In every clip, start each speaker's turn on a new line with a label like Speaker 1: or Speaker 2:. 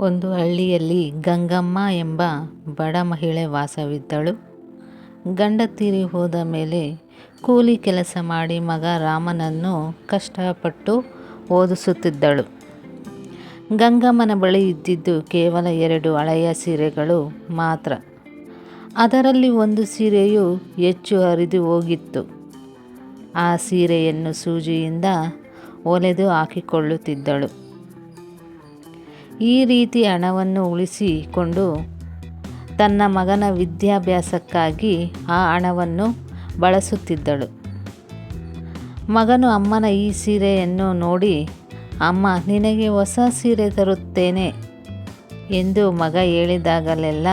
Speaker 1: ಒಂದು ಹಳ್ಳಿಯಲ್ಲಿ ಗಂಗಮ್ಮ ಎಂಬ ಬಡ ಮಹಿಳೆ ವಾಸವಿದ್ದಳು. ಗಂಡ ತೀರಿ ಹೋದ ಮೇಲೆ ಕೂಲಿ ಕೆಲಸ ಮಾಡಿ ಮಗ ರಾಮನನ್ನು ಕಷ್ಟಪಟ್ಟು ಓದಿಸುತ್ತಿದ್ದಳು. ಗಂಗಮ್ಮನ ಬಳಿ ಇದ್ದಿದ್ದು ಕೇವಲ ಎರಡು ಹಳೆಯ ಸೀರೆಗಳು ಮಾತ್ರ. ಅದರಲ್ಲಿ ಒಂದು ಸೀರೆಯು ಹೆಚ್ಚು ಹರಿದು ಹೋಗಿತ್ತು. ಆ ಸೀರೆಯನ್ನು ಸೂಜಿಯಿಂದ ಒಲೆದು ಹಾಕಿಕೊಳ್ಳುತ್ತಿದ್ದಳು. ಈ ರೀತಿ ಹಣವನ್ನು ಉಳಿಸಿಕೊಂಡು ತನ್ನ ಮಗನ ವಿದ್ಯಾಭ್ಯಾಸಕ್ಕಾಗಿ ಆ ಹಣವನ್ನು ಬಳಸುತ್ತಿದ್ದಳು. ಮಗನು ಅಮ್ಮನ ಈ ಸೀರೆಯನ್ನು ನೋಡಿ, ಅಮ್ಮ, ನಿನಗೆ ಹೊಸ ಸೀರೆ ತರುತ್ತೇನೆ ಎಂದು ಮಗ ಹೇಳಿದಾಗಲೆಲ್ಲ,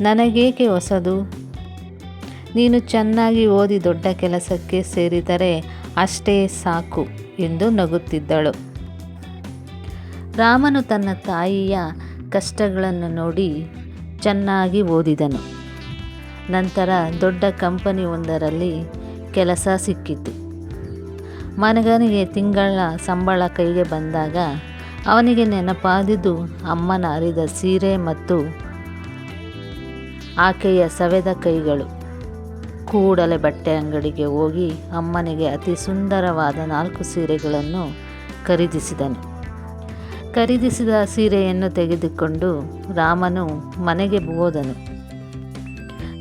Speaker 1: ನನಗೇಕೆ ಹೊಸದು? ನೀನು ಚೆನ್ನಾಗಿ ಓದಿ ದೊಡ್ಡ ಕೆಲಸಕ್ಕೆ ಸೇರಿದರೆ ಅಷ್ಟೇ ಸಾಕು ಎಂದು ನಗುತ್ತಿದ್ದಳು. ರಾಮನು ತನ್ನ ತಾಯಿಯ ಕಷ್ಟಗಳನ್ನು ನೋಡಿ ಚೆನ್ನಾಗಿ ಓದಿದನು. ನಂತರ ದೊಡ್ಡ ಕಂಪನಿಯೊಂದರಲ್ಲಿ ಕೆಲಸ ಸಿಕ್ಕಿತು. ಮನಗನಿಗೆ ತಿಂಗಳ ಸಂಬಳ ಕೈಗೆ ಬಂದಾಗ ಅವನಿಗೆ ನೆನಪಾದಿದ್ದು ಅಮ್ಮನ ಅರಿದ ಸೀರೆ ಮತ್ತು ಆಕೆಯ ಸವೆದ ಕೈಗಳು. ಕೂಡಲೇ ಬಟ್ಟೆ ಅಂಗಡಿಗೆ ಹೋಗಿ ಅಮ್ಮನಿಗೆ ಅತಿ ಸುಂದರವಾದ ನಾಲ್ಕು ಸೀರೆಗಳನ್ನು ಖರೀದಿಸಿದನು. ಖರೀದಿಸಿದ ಸೀರೆಯನ್ನು ತೆಗೆದುಕೊಂಡು ರಾಮನು ಮನೆಗೆ ಹೋದನು.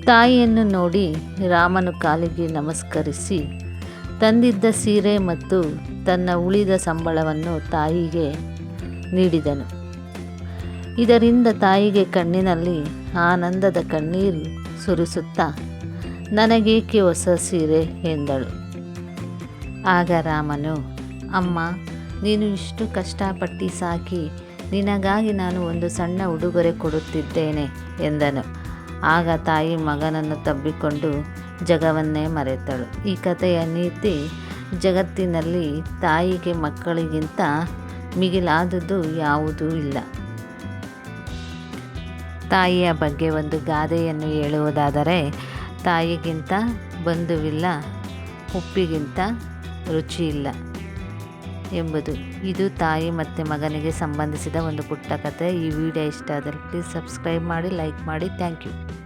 Speaker 1: ತಾಯಿಯನ್ನು ನೋಡಿ ರಾಮನು ಕಾಲಿಗೆ ನಮಸ್ಕರಿಸಿ, ತಂದಿದ್ದ ಸೀರೆ ಮತ್ತು ತನ್ನ ಉಳಿದ ಸಂಬಳವನ್ನು ತಾಯಿಗೆ ನೀಡಿದನು. ಇದರಿಂದ ತಾಯಿಗೆ ಕಣ್ಣಿನಲ್ಲಿ ಆನಂದದ ಕಣ್ಣೀರು ಸುರಿಸುತ್ತಾ, ನನಗೇಕೆ ಹೊಸ ಸೀರೆ ಎಂದಳು. ಆಗ ರಾಮನು, ಅಮ್ಮ ನೀನು ಇಷ್ಟು ಕಷ್ಟಪಟ್ಟು ಸಾಕಿ, ನಿನಗಾಗಿ ನಾನು ಒಂದು ಸಣ್ಣ ಉಡುಗೊರೆ ಕೊಡುತ್ತಿದ್ದೇನೆ ಎಂದನು. ಆಗ ತಾಯಿ ಮಗನನ್ನು ತಬ್ಬಿಕೊಂಡು ಜಗವನ್ನೇ ಮರೆತಳು. ಈ ಕಥೆಯ ನೀತಿ ಜಗತ್ತಿನಲ್ಲಿ ತಾಯಿಗೆ ಮಕ್ಕಳಿಗಿಂತ ಮಿಗಿಲಾದದ್ದು ಯಾವುದೂ ಇಲ್ಲ. ತಾಯಿಯ ಬಗ್ಗೆ ಒಂದು ಗಾದೆಯನ್ನು ಹೇಳುವುದಾದರೆ, ತಾಯಿಗಿಂತ ಬಂಧುವಿಲ್ಲ, ಉಪ್ಪಿಗಿಂತ ರುಚಿಯಿಲ್ಲ ಎಂಬುದು. ಇದು ತಾಯಿ ಮತ್ತು ಮಗನಿಗೆ ಸಂಬಂಧಿಸಿದ ಒಂದು ಪುಟ್ಟ ಕಥೆ. ಈ ವಿಡಿಯೋ ಇಷ್ಟ ಆದರೆ ಪ್ಲೀಸ್ ಸಬ್ಸ್ಕ್ರೈಬ್ ಮಾಡಿ ಲೈಕ್ ಮಾಡಿ ಥ್ಯಾಂಕ್ ಯು